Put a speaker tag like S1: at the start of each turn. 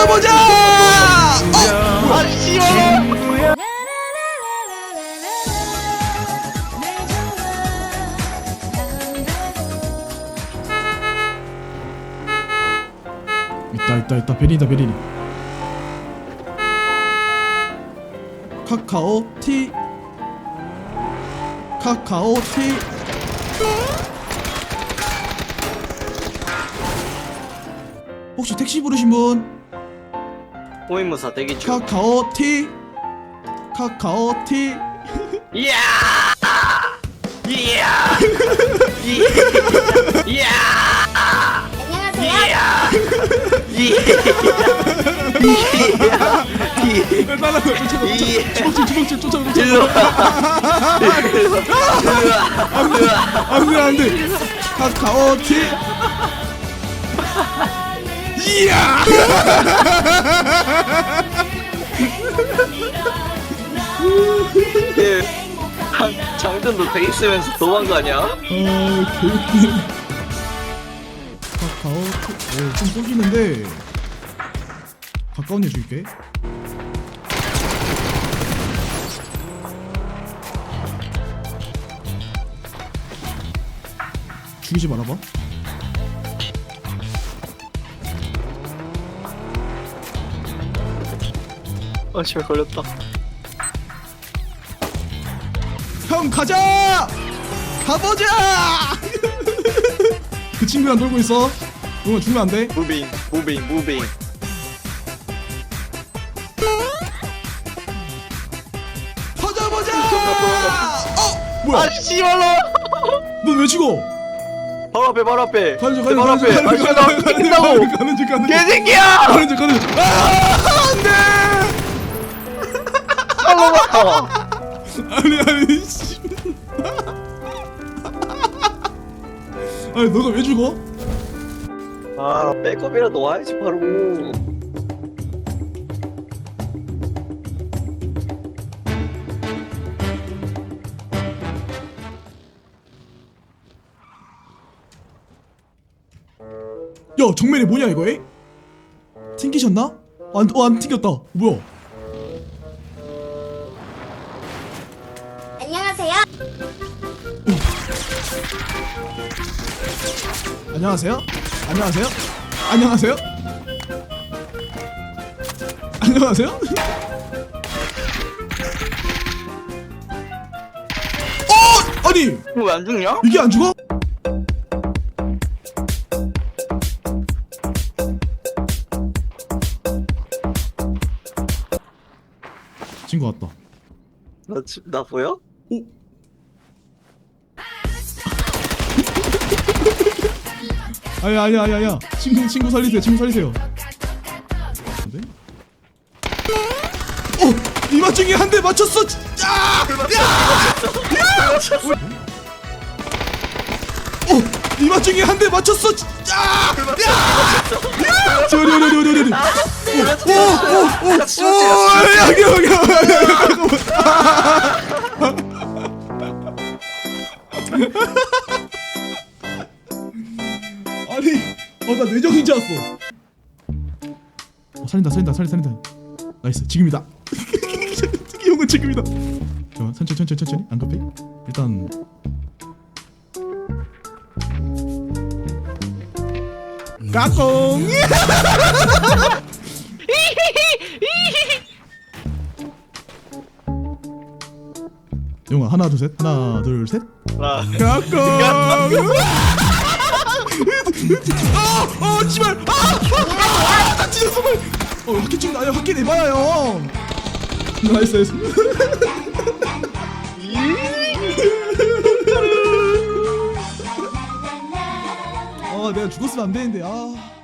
S1: 터져보자! 어?
S2: 아 씨발
S1: 있다 있다 있다. 베리다 베리 카카오 티. 카카오 티. 혹시 택시 부르신 분
S2: 호위무사 대기 중
S1: 카카오 티 카카오 티
S2: 이야 이야 이야 이야 이야
S1: 따라
S2: 이야
S1: 주먹질 주먹질 쫓아 쫓아
S2: 일로
S1: 안돼 안돼 카카오 티 이야
S2: 예. 장- 장전도 돼 있으면서 도망가냐?
S1: 아 개웃기네 카카오 티 오, 좀 쏘기는데 가까운 데 줄게 죽이지 말아봐
S2: 아 씨발 걸렸다.
S1: 형 가자! 가보자! 그 친구랑 놀고 있어. 너가 죽으면 안 돼?
S2: 무빙 무빙 무빙.
S1: 터져보자! 어 뭐야?
S2: 아 씨발로!
S1: 넌 왜 죽어?
S2: 바로 앞에 바로 앞에.
S1: 가는
S2: 중내
S1: 가는
S2: 바로
S1: 중
S2: 앞에.
S1: 가는
S2: 중아 씨발 나
S1: 가는 중
S2: 낀다고.
S1: 가는 중 가는 중
S2: 개새끼야!
S1: 가는 중 가는 중 아, 안 돼 아니 아니 씨 아니 너가 왜 죽어?
S2: 아 백업이라도 와야지 바로
S1: 야 정면에 뭐냐 이거 에? 튕기셨나? 안, 어, 안 튕겼다 뭐야
S3: 안녕하세요?
S1: 안녕하세요? 안녕하세요? 안녕하세요? 어! 아니!
S2: 왜안 죽냐?
S1: 이게 안 죽어? 친구 왔다.
S2: 나, 지- 나 보여?
S1: 오 아야 아야 아야 아야. 친구 친구 살리세요. 친구 살리세요. 근데 어 이마 중에 한대 맞췄어. 진짜 어 이마 중에 한대 맞췄어. 진짜 야! 저리 저리 저리 저리 오 오 오 오 여기 여기 아니 어나 뇌정인 줄 알았어. 어, 살린다 살린다 살린다 살린다. 나이스 지금이다. 특이 형은 지금이다. 잠깐 천천히 천천히 천천히. 안 급해? 일단. 까꿍! 영아 하나 둘 셋. 하나 둘셋.
S2: 아
S1: 까꿍 어, 어, 씨발, 아, 아, 아, 나 정말, 어, 찍나 아니 학기 내봐야 형. 나이스, 나이스. 아, 내가 죽었으면 안 되는데, 아.